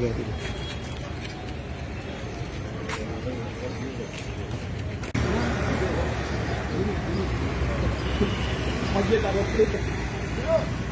घ्या ती घ्या ती सगळ्यांक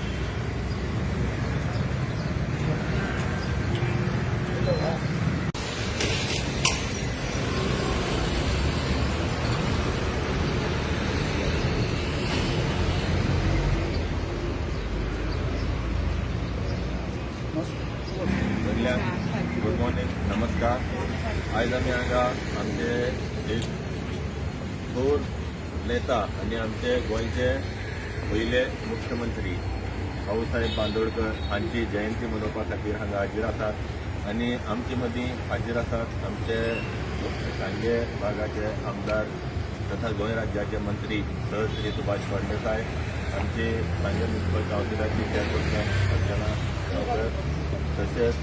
आयज आमचे एक थोर नेता आनी आमचे गोंयचे पयले मुख्यमंत्री भाऊसाहेब बांदोडकर हांची जयंती मनोवपा खातीर हांगा हाजीर आसात. आनी आमचे मदीं हाजीर आसात आमचे सांगे भागाचे आमदार तथा गोंय राज्याचे मंत्री सर श्री सुभाष फळदेसाय आमचे सांगे म्युनिसिपल कावन्सिलाची चेअरपर्सन अर्चना गांवकर तशेंच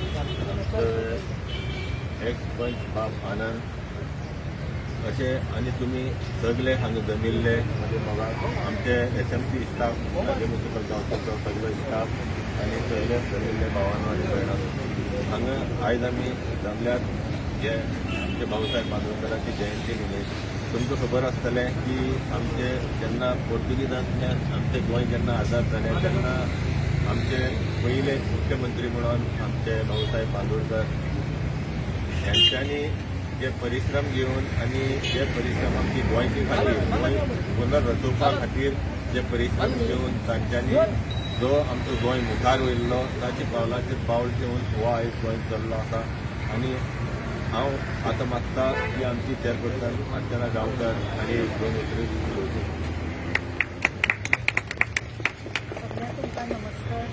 एक एक्स पंच बाब आनंद. अशे आनी तुमी सगळे हांगा जमिल्ले. म्हणजे म्हाका आमचे S M C staff Sanguem municipal कावन्सिलचो सगळो स्टाफ आनी सगळे जमिल्ले भावानो आनी भयणां हांगा आयज आमी जमल्यात जे आमचे भाऊसाहेब बांदोडकरांची जयंती निमित्त तुमकां खबर आसतलें की आमचे जेन्ना पोर्तुगीजांतल्यान आमचे गोंय जेन्ना आझाद जालें तेन्ना आमचे पयले मुख्यमंत्री म्हणून आमचे भाऊसाहेब बांदोडकर यांच्यांनी जे परिश्रम घेवन आनी जे परिश्रम आमची गोंयचे खातीर गोंय पुनर्रचोवपा खातीर जे परिश्रम घेवन तांच्यांनी जो आमचो गोंय मुखार वयल्लो ताचे पावलाचेर पावल ठेवून हो आयज गोंय चल्लो आसा आनी हांव आतां मागता की आमची चेअरपर्सन अर्चना गांवकर आनी दोन उतरी उलोवची सगळ्या तुमकां नमस्कार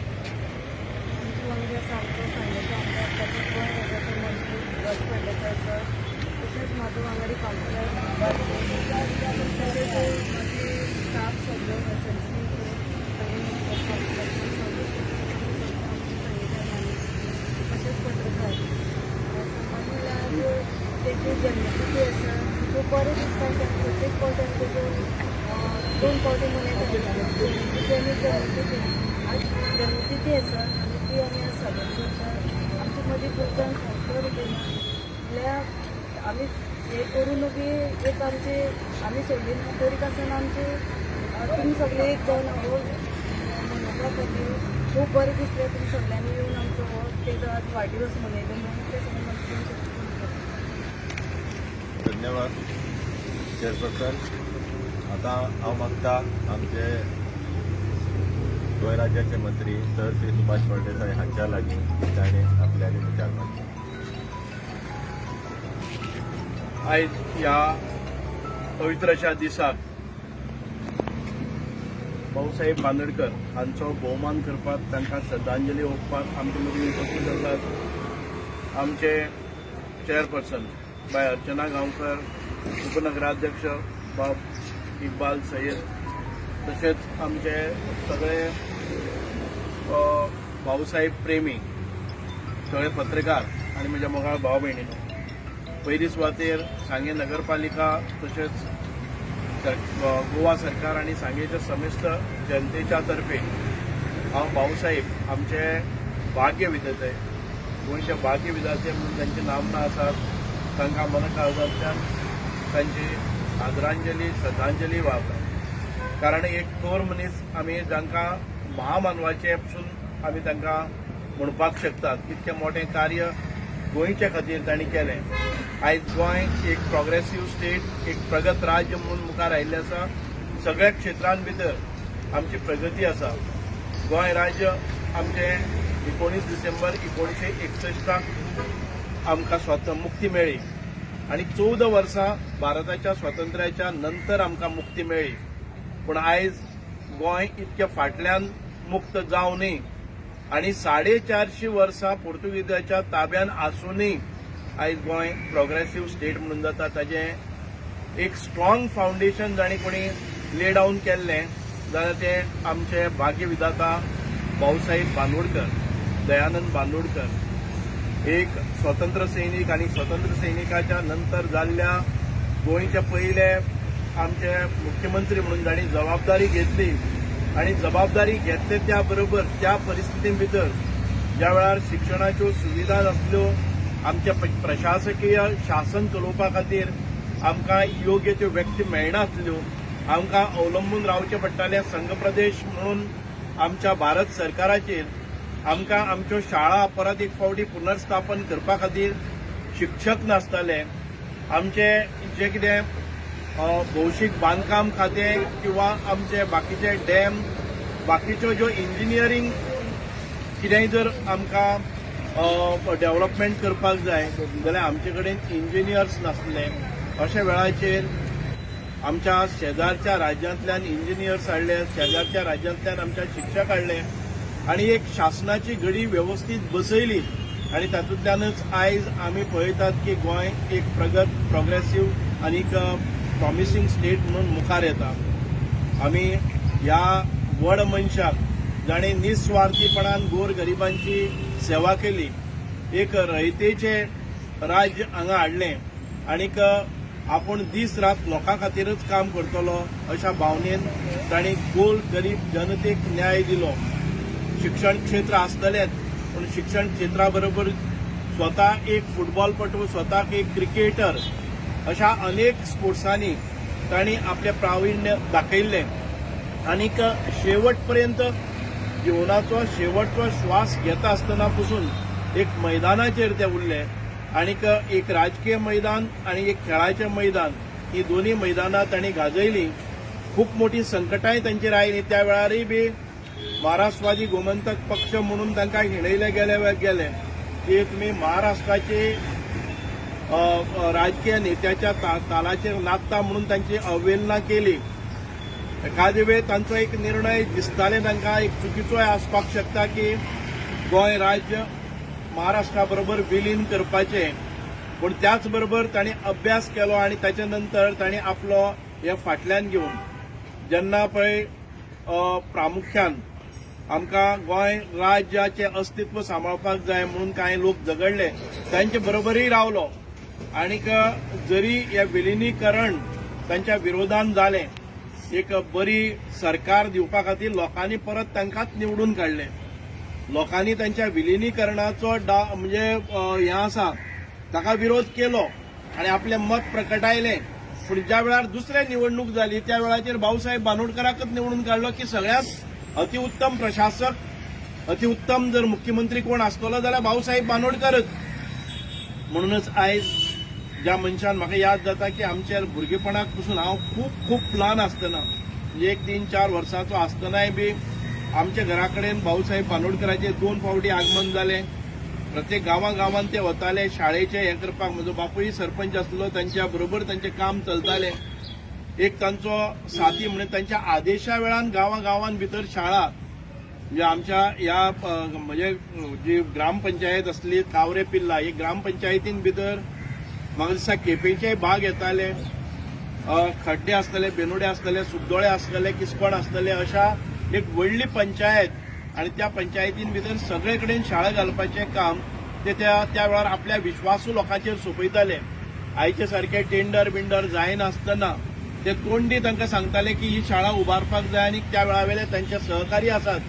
तुमचे म्हणजे सामको सांगेचो आमदार तशेंच गोंय राज्याचे मंत्री रज फळदेसाय सर तशेंच म्हाजो वांगडी कावन्सिलर तशेंच म्हाजी स्टाफ सगळो एस एम सी तशेंच पत्रकार आनी आज तेजी जन्मतिथी आसा खूब बरें दिसता की प्रत्येक फावटी तेजो दोन फावटी मनयता जन्मतिथी आनी जन्मतिथी आज जन्मतिथी आसा आनी ती आमी आज सादर करता आमचे मदीं खूब जाण संस्कार घेयना आमी हे करून बी एक आमचे आमी सोडली ना तरी आसतना आमचे तुमी सगळे एक जावन हो मनोवपा खातीर खूब बरें दिसलें तुमी सगळ्यांनी येवन आमचो हो तेजो आज वाडदिवस मनयलो म्हणून ते धन्यवाद. चेअरपर्सन आता हांव मागता आमचे राज्याचे मंत्री सर श्री सुभाष फळदेसाय हांच्या लागीं ताणें आपल्याली विचार मांडले. आयज ह्या पवित्रशा दिसाक भाऊसाहेब बांदोडकर हांचो भोवमान करपाक तांकां श्रद्धांजली ओंपपाक आमचे मदीं उपस्थित आसात. आमचे चेअरपर्सन बाय अर्चना गांवकर उपनगराध्यक्ष बाब इक्बाल सय्यद तशेंच आमचे सगळे भाऊसाहेब प्रेमी सगळे पत्रकार आनी म्हज्या मोगाळ भाव भयणी पयली सुवातेर सांगे नगरपालिका तशेंच गोवा सरकार आणि सांगेच्या समेस्त जनतेच्या तर्फे हांव भाऊसाहेब आमचे भाग्य विधाते गोंयचे भाग्य विधाते म्हणून त्यांची नामना आसात तांकां मनकाळजांतल्यान तांची आदरांजली श्रद्धांजली वापरता कारण एक थोर मनीस आमी जांकां महामानवाचे पसून आमी तांकां म्हणपाक शकतात. इतकें मोठें कार्य गोंयचे खातीर तांणी केलें. आयज गोंय एक प्रोग्रेसीव स्टेट एक प्रगत राज्य म्हणून मुखार आयिल्लें आसा. सगळ्या क्षेत्रांत भितर आमची प्रगती आसा. गोंय राज्य आमचें एकोणीस डिसेंबर एकोणीशे एकसश्टाक आमकां स्वत मुक्ती मेळ्ळी आनी चवदा वर्सां भारताच्या स्वातंत्र्याच्या नंतर आमकां मुक्ती मेळ्ळी पूण आयज गोंय इतक्या फाटल्यान मुक्त जावनय आनी साडे चारशीं वर्सां पोर्तुगीजाच्या ताब्यान आसूनय आयज गोंय प्रोग्रेसीव स्टेट म्हणून जाता ताजें एक स्ट्रॉंग फावंडेशन जाणी कोणी ले डावन केल्लें जाल्यार तें आमचे भाग्य विधाता भाऊसाहेब बांदोडकर दयानंद बांदोडकर एक स्वतंत्र सैनीक आणि स्वतंत्र सैनिकाच्या नंतर जाल्ल्या गोंयचे पयले आमचे मुख्यमंत्री म्हणून जाणी जबाबदारी घेतली आणि जबाबदारी घेतले त्या बरोबर त्या परिस्थिती भितर ज्या वेळार शिक्षणाच्यो सुविधा नासल्यो आमच्या प्रशासकीय शासन चलोवपा खातीर आमकां योग्य त्यो व्यक्ती मेळनासल्यो आमकां अवलंबून रावचें पडटालें संघ प्रदेश म्हणून आमच्या भारत सरकाराचेर आमकां आमच्यो शाळा परत एक फावटी पुनर्स्थापन करपा खातीर शिक्षक नासताले आमचे जे कितें भौशीक बांदकाम खातें किंवा आमचे बाकीचे डॅम बाकीच्यो ज्यो इंजिनियरींग कितेंय जर आमकां डेव्हलपमेंट करपाक जाय जाल्यार आमचे कडेन इंजिनियर्स नासले. अशा वेळाचेर आमच्या शेजारच्या राज्यांतल्यान इंजिनियर्स हाडले शेजारच्या राज्यांतल्यान आमच्या शिक्षक हाडले. आणि एक शासनाची घडी वेवस्थीत बसयली. आणि तातूंतल्यानच आयज आमी पळयतात की गोंय एक प्रगत प्रोग्रेसीव आनीक प्रॉमिसींग स्टेट म्हणून मुखार येता. आमी ह्या व्हड मनशाक जाणे निस्वार्थीपणान गोर गरिबांची सेवा केली एक रयतेचे राज्य हांगा हाडलें आनीक आपूण दीस रात लोकां खातीरच काम करतलो अशा भावनेन तांणी गोल गरीब जनतेक न्याय दिलो. शिक्षण क्षेत्र आसतलेंच पूण शिक्षण क्षेत्रा बरोबर स्वता एक फुटबॉलपटू स्वताक एक क्रिकेटर अशा अनेक स्पोर्ट्सांनी तांणी आपलें प्राविण्य दाखयल्लें आनीक शेवट पर्यंत जिवनाचो शेवटचो श्वास घेता आसतना पसून एक मैदानाचेर ते उरले. आनीक एक राजकीय मैदान आनी एक खेळाचें मैदान ही दोन्ही मैदानां तांणी गाजयलीं खूब मोठी संकटांय तांचेर आयलीं त्या वेळारय बी महाराष्ट्रवादी गोमंतक पक्ष म्हणून तांकां हिणयले गेले गेले. की तुमी महाराष्ट्राचे राजकीय नेत्याच्या ता- तालाचेर नाचता म्हणून तांची अवहेलना केली. एखादे वेळ तांचो एक निर्णय दिसताले तांकां एक चुकीचोय आसपाक शकता की गोंय राज्य महाराष्ट्रा बरोबर विलीन करपाचें. पूण त्याच बरोबर तांणी अभ्यास केलो आनी ताचे नंतर तांणी आपलो हे फाटल्यान घेवन जेन्ना पळय प्रामुख्यान आमकां गोंय राज्याचें अस्तित्व सांबाळपाक जाय म्हणून कांय लोक झगडले तांचे बरोबरय रावलो. आनीक जरी हे विलिनीकरण तांच्या विरोधान जालें एक बरी सरकार दिवपा खातीर लोकांनी परत तांकांच निवडून काडलें लोकांनी तांच्या विलिनीकरणाचो डा म्हणजे हें आसा ताका विरोध केलो आनी आपलें मत प्रकटायलें. पूण ज्या वेळार दुसरे निवडणूक जाली त्या वेळाचेर भाऊसाहेब बांदोडकराकच निवडून काडलो की सगळ्यात अतिउत्तम प्रशासक अतिउत्तम जर मुख्यमंत्री कोण आसतलो जाल्यार भाऊसाहेब बांदोडकरच म्हणूनच आयज ज्या मनशान म्हाका याद जाता की आमच्या भुरगेपणाक पसून हांव खूब खूब ल्हान आसतना म्हणजे एक तीन चार वर्सांचो आसतनाय बी आमच्या घरा कडेन भाऊसाहेब बांदोडकरांचे दोन फावटी आगमन जालें. प्रत्येक गांवां गांवांत ते वताले शाळेचें हें करपाक म्हजो बापूय सरपंच आसलो तांच्या बरोबर तांचें काम चलतालें. एक तांचो साथी म्हणून तांच्या आदेशा वेळान गांवां गांवांत भितर शाळा म्हणजे आमच्या ह्या म्हणजे जी ग्रामपंचायत असली कावरे पिल्ला ही ग्रामपंचायतीन भितर म्हाका दिसता केपेंचेय भाग येताले. खड्डे आसतले बेनोडे आसतले सुद्दोळे आसतले किस्कोण आसतले अशा एक व्हडली पंचायत आनी त्या पंचायतीन भितर सगळे कडेन शाळा घालपाचें काम ते त्या त्या वेळार आपल्या विश्वासू लोकांचेर सोपयताले. आयचे सारखे टेंडर बिंडर जायनासतना ते तोंडी तांकां सांगताले की ही शाळा उबारपाक जाय आनी त्या वेळा तांचे सहकारी आसात.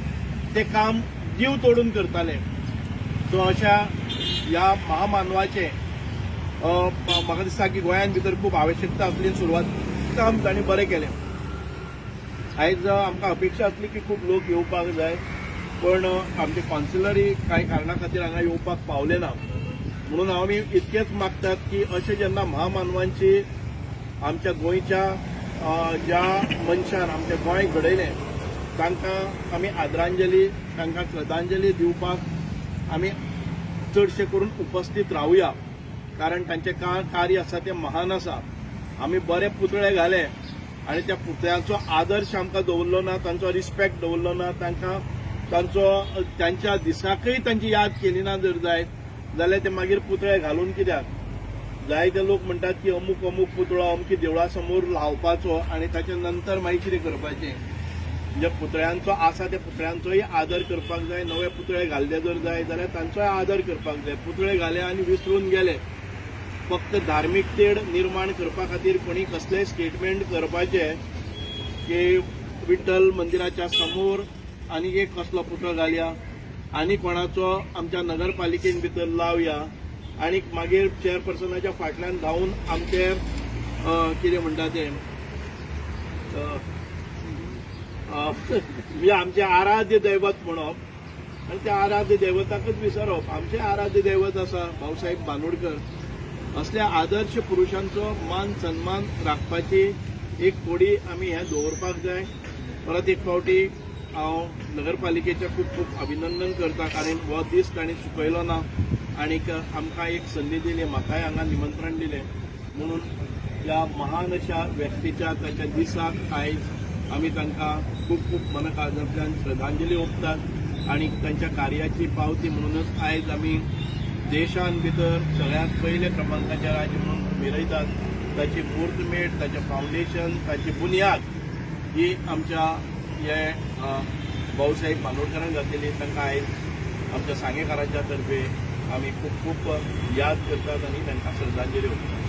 ते काम जीव तोडून करताले. सो अशा ह्या महामानवाचे म्हाका दिसता की गोंयांत भितर खूब आवश्यकता आसली सुरवात काम तांणी बरें केलें. आयज आमकां अपेक्षा आसली की खूब लोक येवपाक जाय पण आमचे कॉन्सिलरी कांय कारणा खातीर हांगा येवपाक पावले ना. म्हणून आमी इतकेंच मागतात की अशें जेन्ना महामानवांची आमच्या गोंयच्या ज्या मनशान आमचें गोंय घडयलें तांकां आमी आदरांजली तांकां श्रद्धांजली दिवपाक आमी चडशें करून उपस्थित रावया कारण तांचें कार्य आसा तें महान आसा आमी बरे पुतळे घाले आनी त्या पुतळ्यांचो आदर्श आमकां दवरलो ना तांचो रिस्पेक्ट दवरलो ना तांकां तांचो त्यांच्या दिसाकय तांची याद केली ना जर जायत जाल्यार ते मागीर पुतळे घालून कित्याक? जायते लोक म्हणटात की अमूक अमूक पुतळो अमकी देवळा समोर लावपाचो आनी ताचे नंतर मागीर कितें करपाचें. म्हणजे पुतळ्यांचो आसा त्या पुतळ्यांचोय आदर करपाक जाय नवे पुतळे घालले जर जाय जाल्यार तांचोय आदर करपाक जाय. पुतळे घाले आनी विसरून गेले. फक्त धार्मीक तेड निर्माण करपा खातीर कोणी कसलेय स्टेटमेंट करपाचे की विठ्ठल मंदिराच्या समोर आनी एक कसलो पुतळो घालया आनी कोणाचो आमच्या नगरपालिकेन भितर लावया आनी मागीर चेअरपर्सनाच्या फाटल्यान धांवून आमचे कितें म्हणटा तें? म्हणजे आमचे आराध्य दैवत म्हणप. आनी त्या आराध्य दैवताकच विसरप. आमचे आराध्य दैवत आसा भाऊसाहेब बांदोडकर. असल्या आदर्श पुरुषांचो मान सन्मान राखपाची एक कोडी आमी हें दवरपाक जाय. परत एक फावटी हांव नगरपालिकेचें खूब खूब अभिनंदन करता कारण हो दीस तांणी चुकयलो ना. आनीक आमकां एक संदी दिली म्हाकाय हांगा निमंत्रण दिलें. म्हणून ह्या महान अशा व्यक्तीच्या ताच्या दिसाक आयज आमी तांकां खूब खूब मनकाळजांतल्यान श्रद्धांजली ओपतात. आनी तांच्या कार्याची पावती म्हणूनच आयज आमी देशान भितर सगळ्यांत पयले क्रमांकाचेर राज्य म्हणून मिरयतात ताची मूर्तमेट ताचें फावंडेशन ताची बुनयाद ही आमच्या हे भाऊसाहेब बांदोडकरान घातलेली तांकां आयज आमच्या सांगेकारांच्या तर्फे आमी खूब खूब याद करतात आनी तांकां श्रद्धांजली ओंपतात